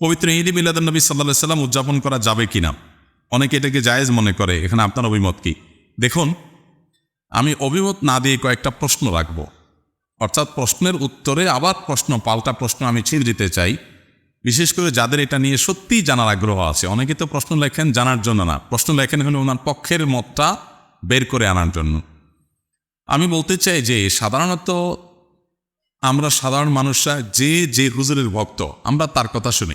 পবিত্র ঈদ মিলাদুল নবী সাল্লাহ সাল্লাম উদযাপন করা যাবে কিনা? অনেকে এটাকে জায়েজ মনে করে। এখানে আপনার অভিমত কি? দেখুন, আমি অভিমত না দিয়ে কয়েকটা প্রশ্ন রাখব। অর্থাৎ প্রশ্নের উত্তরে আবার প্রশ্ন, পাল্টা প্রশ্ন আমি ছিঁড়ে দিতে চাই। বিশেষ করে যাদের এটা নিয়ে সত্যিই জানার আগ্রহ আছে। অনেকে তো প্রশ্ন লেখেন জানার জন্য না। প্রশ্ন লেখেন হলে ওনার পক্ষের মতটা বের করে আনার জন্য। আমি বলতে চাই যে, সাধারণত আমরা সাধারণ মানুষরা যে যে হুজুরের ভক্ত, আমরা তার কথা শুনি।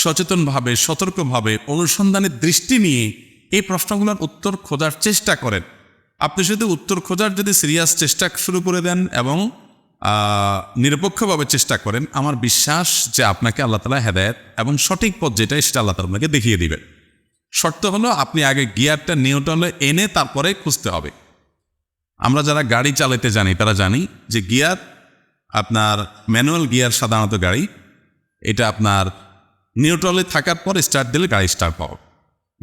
সচেতনভাবে, সতর্কভাবে অনুসন্ধানের দৃষ্টি নিয়ে এই প্রশ্নগুলোর উত্তর খোঁজার চেষ্টা করেন। আপনি শুধু উত্তর খোঁজার যদি সিরিয়াস চেষ্টা শুরু করে দেন এবং নিরপেক্ষভাবে চেষ্টা করেন, আমার বিশ্বাস যে আপনাকে আল্লাহ তালা হেদায়ত এবং সঠিক পথ যেটাই সেটা আল্লাহ তালা আপনাকে দেখিয়ে দিবেন শর্ত হলো আপনি আগে গিয়ারটা নিউটনে এনে তারপরে খুঁজতে হবে। আমরা যারা গাড়ি চালাতে জানি, তারা জানি যে গিয়ার আপনার ম্যানুয়াল গিয়ার সাধারণত গাড়ি, এটা আপনার নিউট্রালে থাকার পর স্টার্ট দিলে গাড়ি স্টার্ট পাও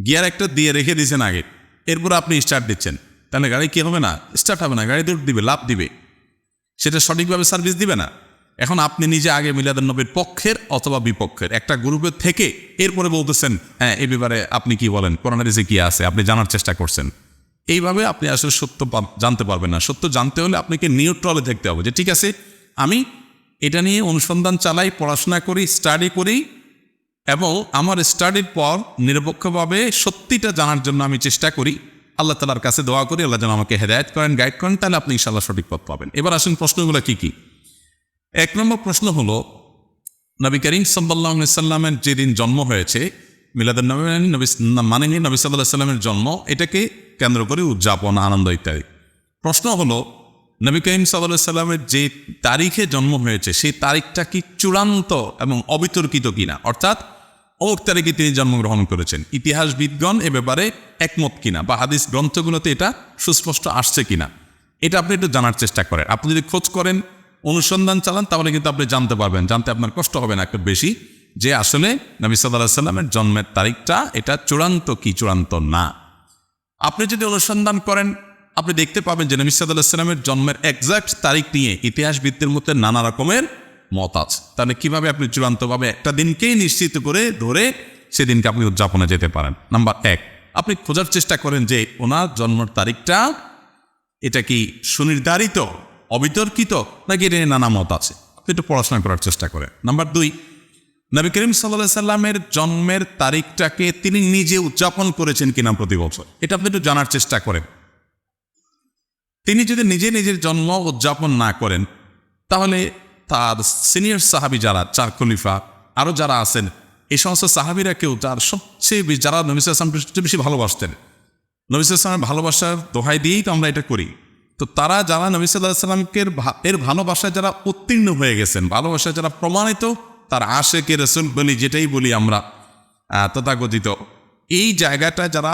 গিয়ার একটা দিয়ে রেখে দিয়েছেন আগে। এরপর আপনি স্টার্ট দিচ্ছেন। তাহলে গাড়ি কি হবে না? স্টার্ট হবে না। গাড়ি দৌড় দিবে, লাভ দিবে। সেটা সঠিকভাবে সার্ভিস দিবে না। এখন আপনি নিজে আগে মিলাদুল নবীর পক্ষের অথবা বিপক্ষের, একটা গ্রুপের থেকে এরপরে বলতেছেন হ্যাঁ এই ব্যাপারে আপনি কি বলেন? করোনারিজে কী আছে? আপনি জানার চেষ্টা করছেন। এইভাবে আপনি আসলে সত্য জানতে পারবেন না। সত্য জানতে হলে আপনাকে নিউট্রালে দেখতে হবে যে, ঠিক আছে, আমি এটা নিয়ে অনুসন্ধান চালাই, পড়াশোনা করি স্টাডি করি এবং আমার স্টাডির পর নিরপেক্ষভাবে সত্যিটা জানার জন্য আমি চেষ্টা করি। আল্লাহ তালার কাছে দোয়া করি, আল্লাহ যেন আমাকে হেদায়ত করেন গাইড করেন, তাহলে আপনি ইনশাল্লাহ সঠিক পথ পাবেন। এবার আসুন প্রশ্নগুলো কি কি? এক নম্বর প্রশ্ন হলো, নবী করিম সাল্লাহ সাল্লামের যেদিন জন্ম হয়েছে মিলাদুল নবী নবী মানে নবী সাল্লাহ সাল্লামের জন্ম, এটাকে কেন্দ্র করে উদযাপন, আনন্দ ইত্যাদি। প্রশ্ন হলো নবী করিম সাল্লাহ সাল্লামের যে তারিখে জন্ম হয়েছে, সেই তারিখটা কি চূড়ান্ত এবং অবিতর্কিত কিনা? অর্থাৎ, অমুক তারিখে তিনি জন্মগ্রহণ করেছেন। ইতিহাসবিদগণ এ ব্যাপারে একমত কিনা? বা হাদিস গ্রন্থগুলোতে এটা সুস্পষ্ট আসছে কিনা? এটা আপনি একটু জানার চেষ্টা করেন। আপনি যদি খোঁজ করেন, অনুসন্ধান চালান, তাহলে কিন্তু আপনি জানতে পারবেন। জানতে আপনার কষ্ট হবে না একটু বেশি যে আসলে নবী সাল্লাহ সাল্লামের জন্মের তারিখটা এটা চূড়ান্ত কি চূড়ান্ত না। আপনি যদি অনুসন্ধান করেন আপনি দেখতে পাবেন যে নবী সাল্লাহ সাল্লামের জন্মের একজাক্ট তারিখ নিয়ে ইতিহাসবিদদের মধ্যে নানা রকমের মত আছে। তাহলে কীভাবে আপনি চূড়ান্তভাবে একটা দিনকেই নিশ্চিত করে ধরে সেদিনকে আপনি উদযাপনে যেতে পারেন। নাম্বার এক, আপনি খোঁজার চেষ্টা করেন যে ওনার জন্মের তারিখটা এটা কি সুনির্ধারিত, অবিতর্কিত, নাকি এটা নানা মত আছে। আপনি একটু পড়াশোনা করার চেষ্টা করেন। নাম্বার দুই, নবী করিম সাল্লাহ সাল্লামের জন্মের তারিখটাকে তিনি নিজে উদযাপন করেছেন কিনা প্রতি বছর, এটা আপনি একটু জানার চেষ্টা করেন। তিনি যদি নিজে নিজের জন্ম উদযাপন না করেন, তাহলে তার সিনিয়র সাহাবি যারা, চার খলিফা আরও যারা আছেন এই সমস্ত সাহাবিরা কেউ তার সবচেয়ে যারা নবী সাল্লাম সবচেয়ে বেশি ভালোবাসতেন। নবী সাল্লামের ভালোবাসার দোহাই দিয়েই তো আমরা এটা করি। তো তারা যারা নবী সাল্লাহ এর ভালোবাসায় যারা উত্তীর্ণ হয়ে গেছেন, ভালোবাসায় যারা প্রমাণিত, তার আশেকে রসুল বলি যেটাই বলি আমরা তথাকথিত, এই জায়গাটা যারা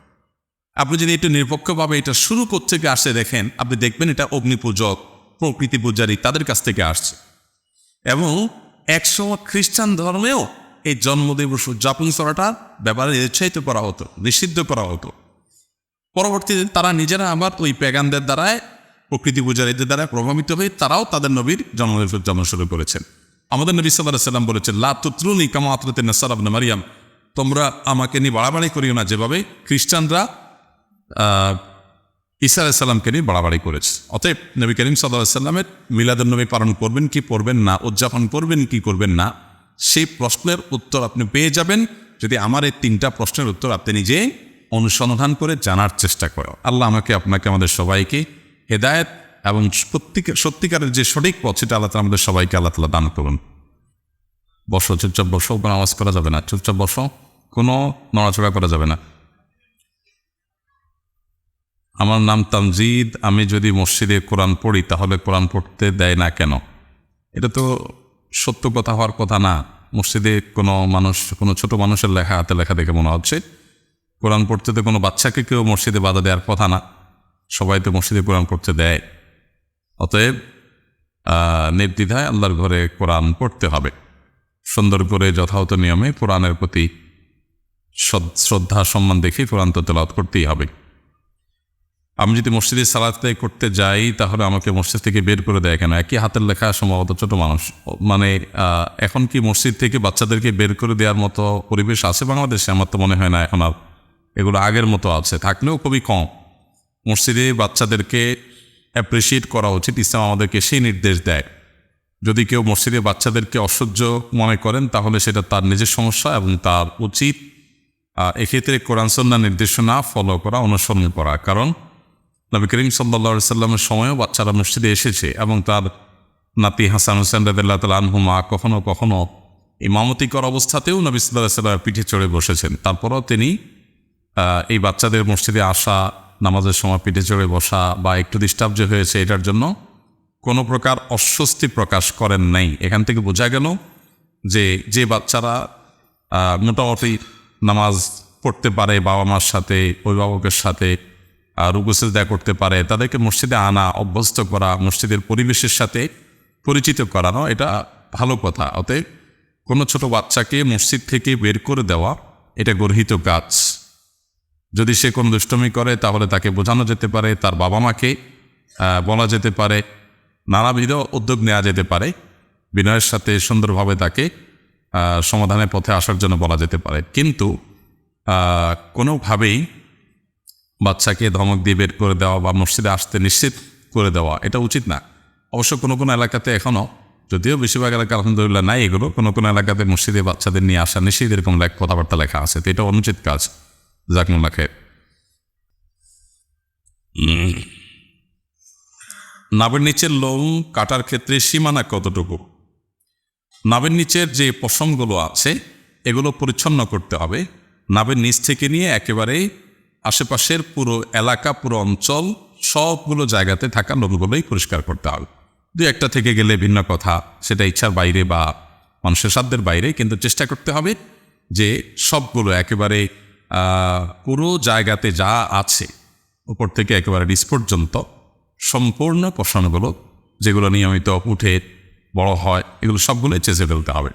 আপনি যদি একটু নিরপেক্ষভাবে এটা শুরু থেকে আসছে দেখেন, আপনি দেখবেন এটা অগ্নিপূজক, প্রকৃতি পূজারী তাদের কাছ থেকে আসছে। এবং একসময় খ্রিস্টান ধর্মেও এই জন্মদিবস উদযাপন করাটা ব্যাপারে উৎসাহিত করা হতো, নিষিদ্ধ করা হতো। পরবর্তীতে তারা নিজেরা আবার ওই প্যাগানদের দ্বারায়, প্রকৃতি পূজারীদের দ্বারা প্রভাবিত হয়ে তারাও তাদের নবীর জন্মদিবস উদযাপন শুরু করেছেন। আমাদের নবী সাল্লাহ সাল্লাম বলেছেন, লা তুত্রুনি কামা আতরতে নাসার আবনা মারিয়াম। তোমরা আমাকে নিয়ে বাড়াবাড়ি করিও না। যেভাবে খ্রিস্টানরা ঈসা আলাইসাল্লামকে নিয়ে বাড়াবাড়ি করেছে। অতএব নবী করিম সাল্লাহ সাল্লামের মিলাদুল নবী পালন করবেন কি করবেন না, উদযাপন করবেন কি করবেন না, সেই প্রশ্নের উত্তর আপনি পেয়ে যাবেন যদি আমার এই তিনটা প্রশ্নের উত্তর আপনি নিজে অনুসন্ধান করে জানার চেষ্টা করো আল্লাহ আমাকে, আপনাকে, আমাদের সবাইকে হেদায়েত এবং সত্যিকার সত্যিকারের যে সঠিক পথ সেটা আল্লাহ আমাদের সবাইকে আল্লাহ তালা দান করুন। বসো, চুপচাপ বসো কোনো আওয়াজ করা যাবে না, চুপচাপ বসো, কোনো নড়াচড়া করা যাবে না। আমার নাম তামজিদ আমি যদি মসজিদে কোরআন পড়ি, তাহলে কোরআন পড়তে দেয় না কেন? এটা তো সত্য কথা হওয়ার কথা না। মসজিদে কোনো মানুষ, কোনো ছোট মানুষের লেখা, হাতে লেখা দেখে মনে হচ্ছে। কোরআন পড়তে তো কোনো বাচ্চাকে কেউ মসজিদে বাধা দেওয়ার কথা না। সবাই তো মসজিদে কোরআন পড়তে দেয়। অতএব নির্দ্বিধায় আল্লাহর ঘরে কোরআন পড়তে হবে। সুন্দর করে যথাযথ নিয়মে কোরআনের প্রতি শ্রদ্ধা, সম্মান দেখে কোরআন তো তেলাওয়াত করতেই হবে। আমি যদি মসজিদে সালাত করতে যাই, তাহলে আমাকে মসজিদ থেকে বের করে দেয় কেন? একই হাতের লেখা সম্ভবত ছোট মানুষ। মানে এখন কি মসজিদ থেকে বাচ্চাদেরকে বের করে দেওয়ার মতো পরিবেশ আছে বাংলাদেশে? আমার তো মনে হয় না এখন আর। এগুলো আগের মতো আছে। থাকলেও খুবই কম। মসজিদে বাচ্চাদেরকে অ্যাপ্রিসিয়েট করা উচিত। ইসলাম আমাদেরকে সেই নির্দেশ দেয়। যদি কেউ মসজিদে বাচ্চাদেরকে অসহ্য মনে করেন, তাহলে সেটা তার নিজের সমস্যা এবং তার উচিত। এক্ষেত্রে কোরআন সন্না নির্দেশনা ফলো করা, অনুসরণ করা। কারণ নবী করিম সাল্লা সাল্লামের সময়ও বাচ্চারা মসজিদে এসেছে এবং তার নাতি হাসান হোসেন রাদিল্লাহ তাল আনহুমা কখনো কখনো ইমামতিকর অবস্থাতেও নবী সাল্লাহ সাল্লামের পিঠে চড়ে বসেছেন। তারপরও তিনি এই বাচ্চাদের মসজিদে আসা, নামাজের সময় পিঠে চড়ে বসা বা একটু ডিস্টার্ব যে হয়েছে এটার জন্য কোনো প্রকার অস্বস্তি প্রকাশ করেন নাই। এখান থেকে বোঝা গেল যে যে বাচ্চারা মোটামুটি নামাজ পড়তে পারে বাবা মার সাথে, অভিভাবকের সাথে রুগুসেজদা করতে পারে, তাদেরকে মসজিদে আনা, অভ্যস্ত করা, মসজিদের পরিবেশের সাথে পরিচিত করানো, এটা ভালো কথা। অতএব কোনো ছোট বাচ্চাকে মসজিদ থেকে বের করে দেওয়া, এটা গর্হিত কাজ। যদি সে কোনো দুষ্টমি করে, তাহলে তাকে বোঝানো যেতে পারে, তার বাবা মাকে বলা যেতে পারে, নানাবিধ উদ্যোগ নেওয়া যেতে পারে, বিনয়ের সাথে সুন্দরভাবে তাকে সমাধানের পথে আসার জন্য বলা যেতে পারে। কিন্তু কোনোভাবেই বাচ্চাকে ধমক দিয়ে বের করে দেওয়া বা মসজিদে আসতে নিশ্চিত করে দেওয়া, এটা উচিত না। অবশ্য কোনো কোনো এলাকাতে এখনও যদিও বেশিরভাগ এলাকা আলহামদুলিল্লাহ নাই এগুলো, কোনো কোনো এলাকাতে মসজিদে বাচ্চাদের নিয়ে আসা নিশ্চিত এরকম লেখ কথাবার্তা লেখা আছে। তো এটা অনুচিত কাজ। জাকমুল্লা খের নাবের নিচের লোম কাটার ক্ষেত্রে সীমানা কতটুকু? নাবের নিচের যে পশমগুলো আছে, এগুলো পরিচ্ছন্ন করতে হবে। নাবের নিচ থেকে নিয়ে একেবারে আশেপাশের পুরো এলাকা, পুরো অঞ্চল, সবগুলো জায়গাতে থাকা লোমগুলোই পরিষ্কার করতে হবে। দু একটা থেকে গেলে ভিন্ন কথা, সেটা ইচ্ছার বাইরে বা মানুষের সাধ্যের বাইরে, কিন্তু চেষ্টা করতে হবে যে সবগুলো একেবারে পুরো জায়গাতে যা আছে, উপর থেকে একেবারে নিচ পর্যন্ত সম্পূর্ণ পোষণগুলো, যেগুলো নিয়মিত উঠে, বড় হয়, এগুলো সবগুলো চেঁচে ফেলতে হবে।